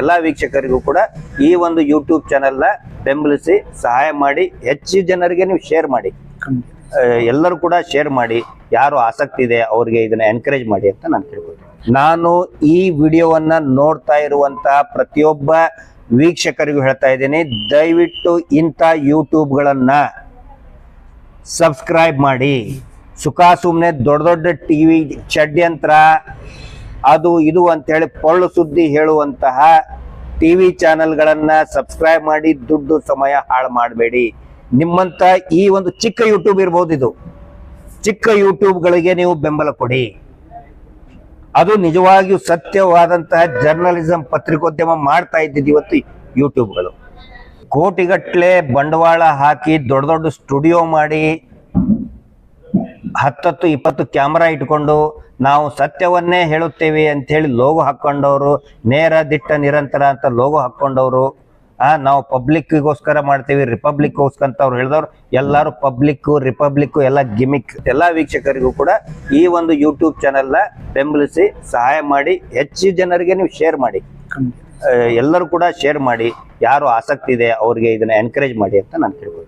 ಎಲ್ಲ ವೀಕ್ಷಕರಿಗೂ ಕೂಡ ಈ ಒಂದು ಯೂಟ್ಯೂಬ್ ಚಾನೆಲ್ನ ಬೆಂಬಲಿಸಿ ಸಹಾಯ ಮಾಡಿ ಹೆಚ್ಚು ಜನರಿಗೆ ನೀವು ಶೇರ್ ಮಾಡಿ. ಎಲ್ಲರೂ ಕೂಡ ಶೇರ್ ಮಾಡಿ ಯಾರು ಆಸಕ್ತಿ ಇದೆ ಅವ್ರಿಗೆ ಇದನ್ನ ಎನ್ಕರೇಜ್ ಮಾಡಿ ಅಂತ ನಾನು ತಿಳ್ಕೊತೀನಿ ನಾನು ಈ ವಿಡಿಯೋವನ್ನ ನೋಡ್ತಾ ಇರುವಂತಹ ಪ್ರತಿಯೊಬ್ಬ ವೀಕ್ಷಕರಿಗೂ ಹೇಳ್ತಾ ಇದ್ದೀನಿ ದಯವಿಟ್ಟು ಇಂಥ ಯೂಟ್ಯೂಬ್ಗಳನ್ನ ಸಬ್ಸ್ಕ್ರೈಬ್ ಮಾಡಿ. ಸುಖ ಸುಮ್ಮನೆ ದೊಡ್ಡ ದೊಡ್ಡ ಟಿವಿ ಷಡ್ಯಂತ್ರ ಅದು ಇದು ಅಂತೇಳಿ ಪೊಳ್ಳು ಸುದ್ದಿ ಹೇಳುವಂತಹ ಟಿವಿ ಚಾನೆಲ್ಗಳನ್ನ ಸಬ್ಸ್ಕ್ರೈಬ್ ಮಾಡಿ ದುಡ್ಡು ಸಮಯ ಹಾಳು ಮಾಡಬೇಡಿ. ನಿಮ್ಮಂತ ಈ ಒಂದು ಚಿಕ್ಕ ಯೂಟ್ಯೂಬ್ ಇರ್ಬೋದು ಇದು. ಚಿಕ್ಕ ಯೂಟ್ಯೂಬ್ಗಳಿಗೆ ನೀವು ಬೆಂಬಲ ಕೊಡಿ. ಅದು ನಿಜವಾಗಿಯೂ ಸತ್ಯವಾದಂತಹ ಜರ್ನಲಿಸಂ ಪತ್ರಿಕೋದ್ಯಮ ಮಾಡ್ತಾ ಇದ್ದಿದ್ದು ಇವತ್ತು ಯೂಟ್ಯೂಬ್ಗಳು ಕೋಟಿಗಟ್ಟಲೆ ಬಂಡವಾಳ ಹಾಕಿ ದೊಡ್ಡ ದೊಡ್ಡ ಸ್ಟುಡಿಯೋ ಮಾಡಿ ಹತ್ತತ್ತು ಇಪ್ಪತ್ತು ಕ್ಯಾಮ್ರಾ ಇಟ್ಕೊಂಡು ನಾವು ಸತ್ಯವನ್ನೇ ಹೇಳುತ್ತೇವೆ ಅಂತ ಹೇಳಿ ಲೋಗೋ ಹಾಕೊಂಡವರು ನೇರ ದಿಟ್ಟ ನಿರಂತರ ಅಂತ ಲೋಗೋ ಹಾಕೊಂಡವರು ಆ ನಾವು ಪಬ್ಲಿಕ್ಗೋಸ್ಕರ ಮಾಡ್ತೀವಿ ರಿಪಬ್ಲಿಕ್ಗೋಸ್ಕರ ಅಂತ ಅವ್ರು ಹೇಳಿದವ್ರು ಎಲ್ಲರೂ ಪಬ್ಲಿಕ್ ರಿಪಬ್ಲಿಕ್ ಎಲ್ಲ ಗಿಮಿಕ್ ಎಲ್ಲ ವೀಕ್ಷಕರಿಗೂ ಕೂಡ ಈ ಒಂದು ಯೂಟ್ಯೂಬ್ ಚಾನೆಲ್ನ ಬೆಂಬಲಿಸಿ ಸಹಾಯ ಮಾಡಿ ಹೆಚ್ಚು ಜನರಿಗೆ ನೀವು ಶೇರ್ ಮಾಡಿ. ಎಲ್ಲರೂ ಕೂಡ ಶೇರ್ ಮಾಡಿ ಯಾರು ಆಸಕ್ತಿ ಇದೆ ಅವ್ರಿಗೆ ಇದನ್ನ ಎನ್ಕರೇಜ್ ಮಾಡಿ ಅಂತ ನಾನು ತಿಳ್ಕೊತೀನಿ